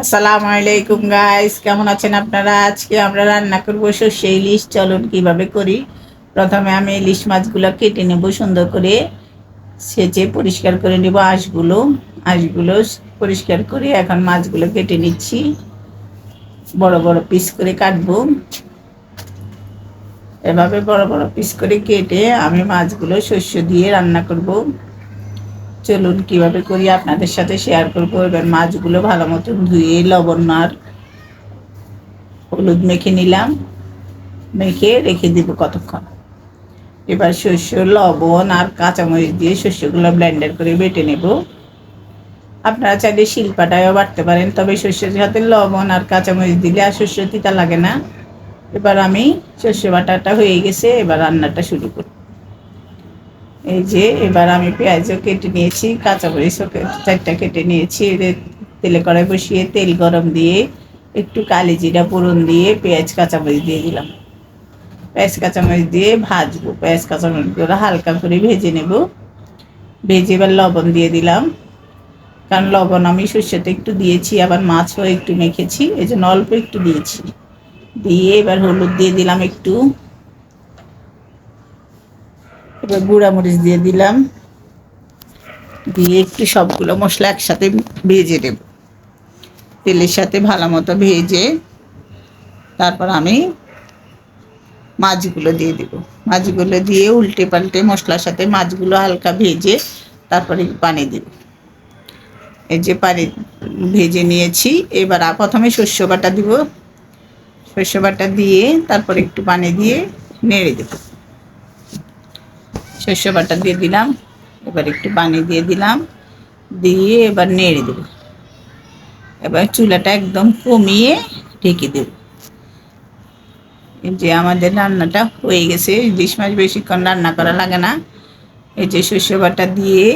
আসসালামু আলাইকুম গাইস কেমন আছেন আপনারা? আজকে আমরা রান্না করব সর্ষে ইলিশ। চলুন কীভাবে করি? প্রথমে আমি ইলিশ মাছগুলো কেটে নেব সুন্দর করে। সেচে পরিষ্কার করে নেব আঁশগুলো। আঁশগুলো পরিষ্কার করে এখন মাছগুলো কেটে নিচ্ছি। বড় বড় পিস করে কাটবো। এভাবে বড় বড় পিস করে কেটে আমি মাছগুলো শস্য দিয়ে রান্না করব। চলুন কীভাবে করি, আপনাদের সাথে শেয়ার করব। এবার মাছগুলো ভালো মতন ধুয়ে লবণ আর হলুদ মেখে নিলাম। মেখে রেখে দিব কতক্ষণ? এবার শস্য, লবণ আর কাঁচামরিচ দিয়ে শস্যগুলো ব্লেন্ডার করে বেটে নেব। আপনারা চাইলে শিলপাটায়ও বাটতে পারেন, তবে শস্যের সাথে লবণ আর কাঁচামরিচ দিলে আর শস্য তিতা লাগে না। এবার আমি শস্য বাটাটা হয়ে গেছে, এবার রান্নাটা শুরু করি। এই যে, এবার আমি পেঁয়াজও কেটে নিয়েছি কাঁচামরিচও চারটা কেটে নিয়েছি তেলে কড়াই বসিয়ে তেল গরম দিয়ে, একটু কালি জিরা ফোড়ন দিয়ে পেঁয়াজ কাঁচামরিচ দিয়ে দিলাম। পেঁয়াজ কাঁচামরিচ দিয়ে ভাজবো। পেঁয়াজ কাঁচামরিচগুলো হালকা করে ভেজে নেব। ভেজে এবার লবণ দিয়ে দিলাম। কারণ লবণ আমি সর্ষেতে একটু দিয়েছি, আবার মাছও একটু মেখেছি এই জন্য অল্প একটু দিয়েছি। দিয়ে এবার হলুদ দিয়ে দিলাম একটু। গুঁড়া মরিচ দিয়ে দিলাম। দিয়ে একটু সবগুলো মশলা একসাথে ভেজে দেব তেলের সাথে ভালো মতো ভেজে তারপর আমি মাছগুলো দিয়ে দেব। মাছগুলো দিয়ে উল্টে পাল্টে মশলার সাথে মাছগুলো হালকা ভেজে তারপরে পানি দেব। এই যে পানি ভেজে নিয়েছি, এবার প্রথমে শস্য বাটা দিব। শস্য বাটা দিয়ে তারপর একটু পানি দিয়ে নেড়ে দেবো। শস্য বাটা দিয়ে দিলাম, এবার একটু পানি দিয়ে দিলাম, দিয়ে এবার নেড়ে দেব। এবার চুলাটা একদম কমিয়ে ঢেকে দেব। যে আমাদের রান্নাটা হয়ে গেছে, ইলিশ মাছ বেশিক্ষণ রান্না করা লাগে না। এই যে শস্য বাটা দিয়ে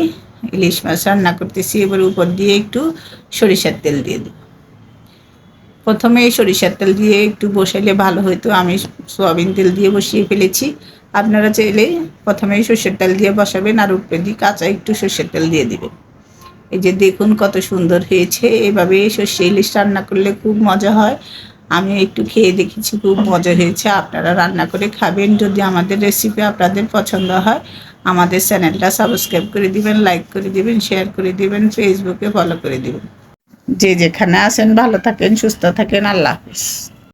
ইলিশ মাছ রান্না করতেছি, এবার উপর দিয়ে একটু সরিষার তেল দিয়ে দেব। প্রথমে সরিষার তেল দিয়ে একটু বসাইলে ভালো হতো আমি সোয়াবিন তেল দিয়ে বসিয়ে ফেলেছি। আপনারা চাইলে প্রথমে সর্ষের তেল দিয়ে বসাবেন আর উপরে দিয়ে কাঁচা একটু সর্ষের তেল দিয়ে দিবেন। এই যে দেখুন কত সুন্দর হয়েছে। এভাবে সর্ষে ইলিশ রান্না করলে খুব মজা হয়। আমি একটু খেয়ে দেখেছি খুব মজা হয়েছে। আপনারা রান্না করে খাবেন। যদি আমাদের রেসিপি আপনাদের পছন্দ হয়, আমাদের চ্যানেলটা সাবস্ক্রাইব করে দিবেন লাইক করে দিবেন শেয়ার করে দিবেন ফেসবুকে ফলো করে দিবেন। যে যেখানে আছেন, ভালো থাকেন, সুস্থ থাকেন। আল্লাহ হাফিজ।